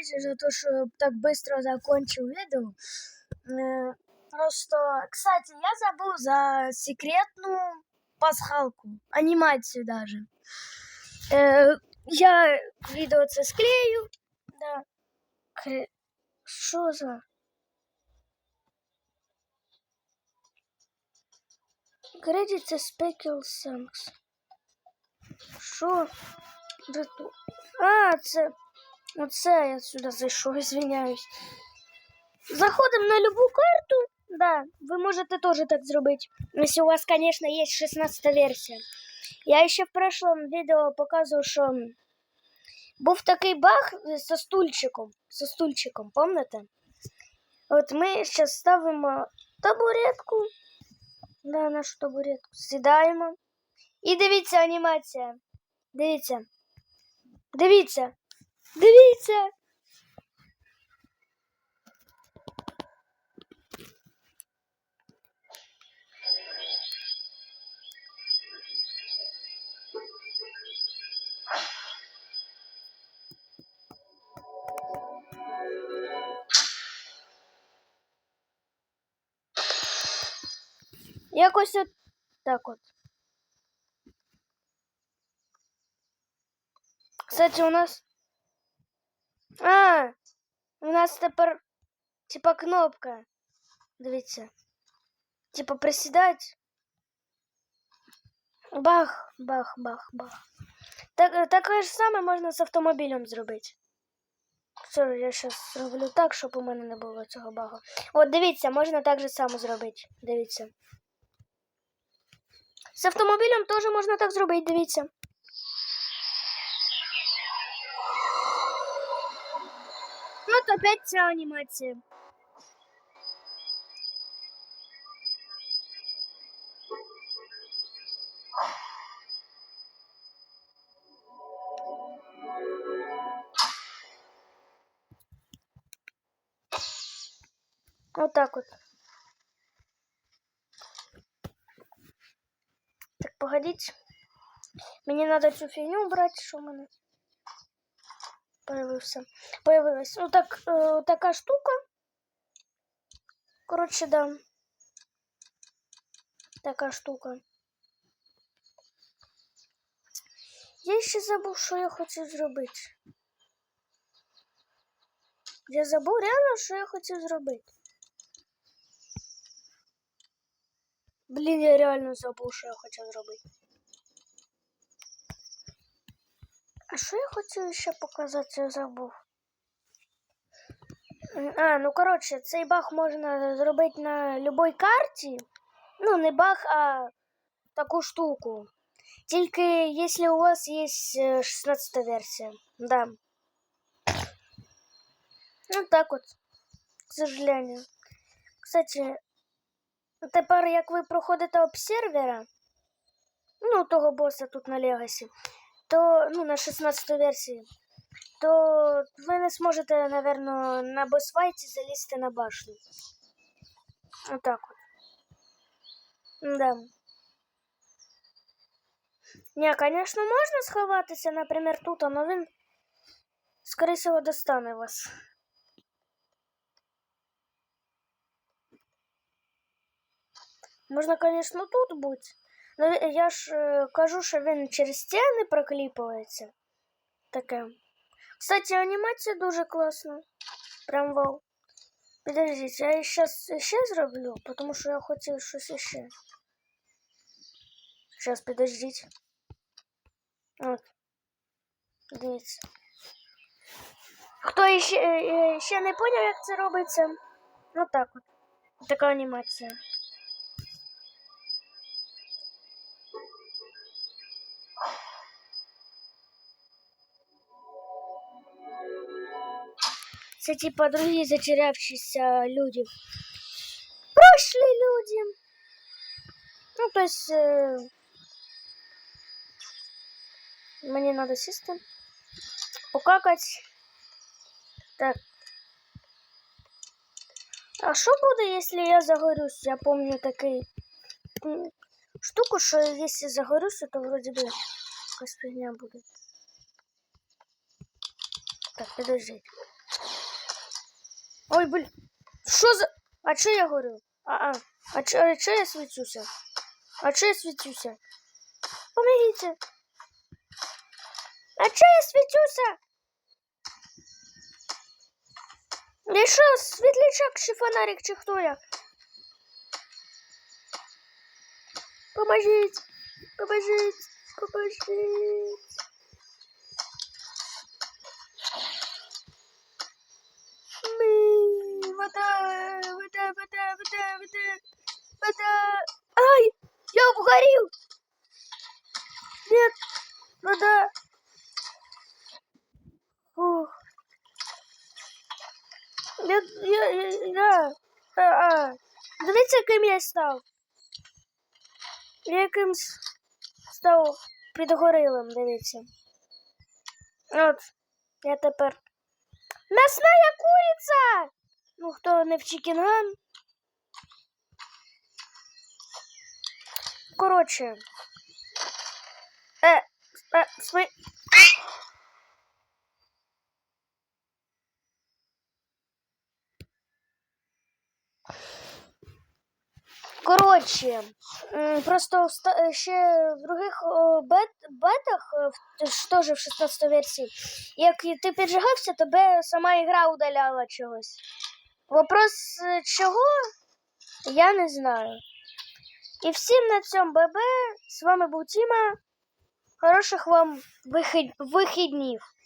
извините за то, что так быстро закончил видео. Э, Просто, кстати, я забыл за секретную пасхалку, анимацию даже. Э, Я відео це склею. Да. Що за? Credits Speckle Songs. Що? А, це. Оце я сюди зайшов, извиняюсь. Заходимо на любу карту. Да, ви можете теж так зробити. Якщо у вас, конечно, є 16 версія. Я ще в прошлом відео показував, що був такий баг со стульчиком. Со стульчиком, помните? От ми зараз ставимо табуретку. Да, нашу табуретку. Сідаємо. І дивіться анімація. Дивіться. Дивіться. Дивіться. Якось от так от. Кстати, у нас. А, у нас тепер типа кнопка. Дивіться. Типа присідати. Бах, бах, бах, бах. Так, таке ж саме можна з автомобілем зробити. Все, я зараз зроблю так, щоб у мене не було цього багу. От дивіться, можна так же само зробити. Дивіться. З автомобілем теж можна так зробити, дивіться. опять ця анімація. Вот так вот. Так, погодите. Мені треба цю фігню убрати, що в мене появився. Появилась. Ну так, е, така штука. Коротше, да. Така штука. Я ще забув, що я хочу зробити. Я забув реально, що я хотів зробити. Блін, я реально забув, що я хотів зробити. що я хотів ще показати, я забув. А, ну коротше, цей баг можна зробити на будь-якій карті. Ну, не баг, а таку штуку. Тільки якщо у вас є е, 16 версія. Да. Ну так от. К сожалению. Кстати, тепер як ви проходите обсервера, ну, того боса тут на Легасі, то ну, на 16 версії, то ви не зможете, напевно, на босфайті залізти на башню. Отак от. Да. Ні, звісно, можна сховатися, наприклад, тут, але він, скоріше всього, достане вас. Можна, звісно, тут бути. Ну, я ж е, кажу, що він через стіни прокліпується. Таке. Кстати, анімація дуже класна. Прям вау. Підождіть, я зараз ще зроблю, тому що я хотів щось ще. Зараз, підождіть. От. Дивіться. Хто ще, е, ще не поняв, як це робиться? Ну так от. Така анімація. Це типа другі затерявшиеся люди. Прошлые люди. Ну, то есть... Э... Мне надо сесть. Покакать. Так. А що буде, якщо я загорюсь? Я помню такий м, штуку, що якщо загорюся, то вроде би якась фігня буде. Так, подождіть. Ой, блін. Що за. А чо я горю? А, а. Чо, а я свічуся? А чо я свічуся? Помогите. А чо я свічуся? Я що, світлячок чи фонарик, чи хто я? Поможіть! Поможіть! Поможіть! Ми, вода, вода, вода, вода, вода, вода. Ай, я обгорел. Нет, вода. Фух. Я, я, я, я. А, а. Дивіться, яким я став. Якимсь став підгорілим, дивіться. От, я тепер. Мясная курица! Ну, хто не в Чикінган. Коротше. Е, е, Коротше, просто е, ще в других бет, бетах, е, теж в 16 версії, як ти піджигався, тебе сама ігра удаляла чогось. Вопрос е, чого, я не знаю. І всім на цьому ББ. З вами був Тіма. Хороших вам вихід... вихіднів.